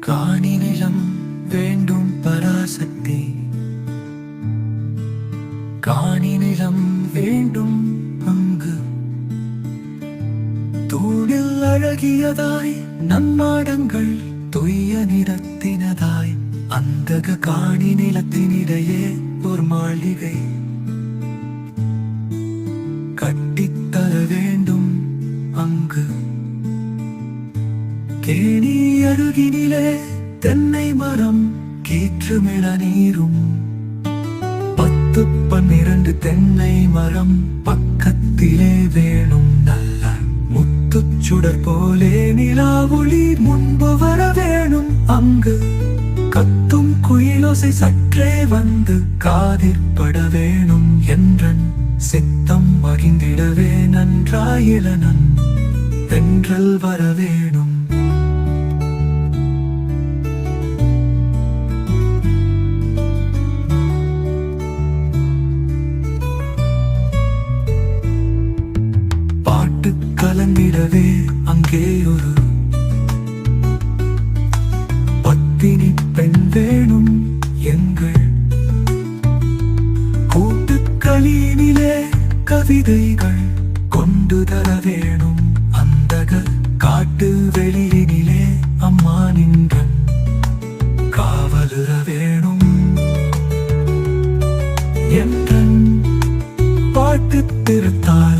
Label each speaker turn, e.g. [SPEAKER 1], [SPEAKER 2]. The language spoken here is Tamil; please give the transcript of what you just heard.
[SPEAKER 1] காணி நிலம் வேண்டும் பராசக்தி. காணி நிலம் வேண்டும் அங்கு தூணில் அழகியதாய் நன்மாடங்கள் துய்ய நிறத்தினதாய் அந்தக காணி நிலத்தினிடையே ஒரு மாளிகை. கட்டித்தர வேண்டும் அங்கு தேனி அருகினிலே தென்னை மரம் கீற்றுமிழ நீரும். பத்து பன்னிரண்டு தென்னை மரம் பக்கத்திலே வேணும் நல்ல முத்துச்சுடர் போலே நிலா ஒளி முன்பு வர வேணும். அங்கு கத்தும் குயிலோசை சற்றே வந்து காதிற்பட வேணும் என்றன். சித்தம் மகிழ்ந்திடவே நன்றாயிலனன். தென்றல் வர வேணும் கலந்திடவே அங்கே ஒரு பத்தினி பெண் வேணும் எங்கள் கூட்டுக்களியினிலே கவிதைகள் கொண்டு தர வேணும். அந்தக காட்டு வெளியினிலே அம்மா நின்ற காவலுற வேணும் என்றன். பாட்டு திருத்தாள்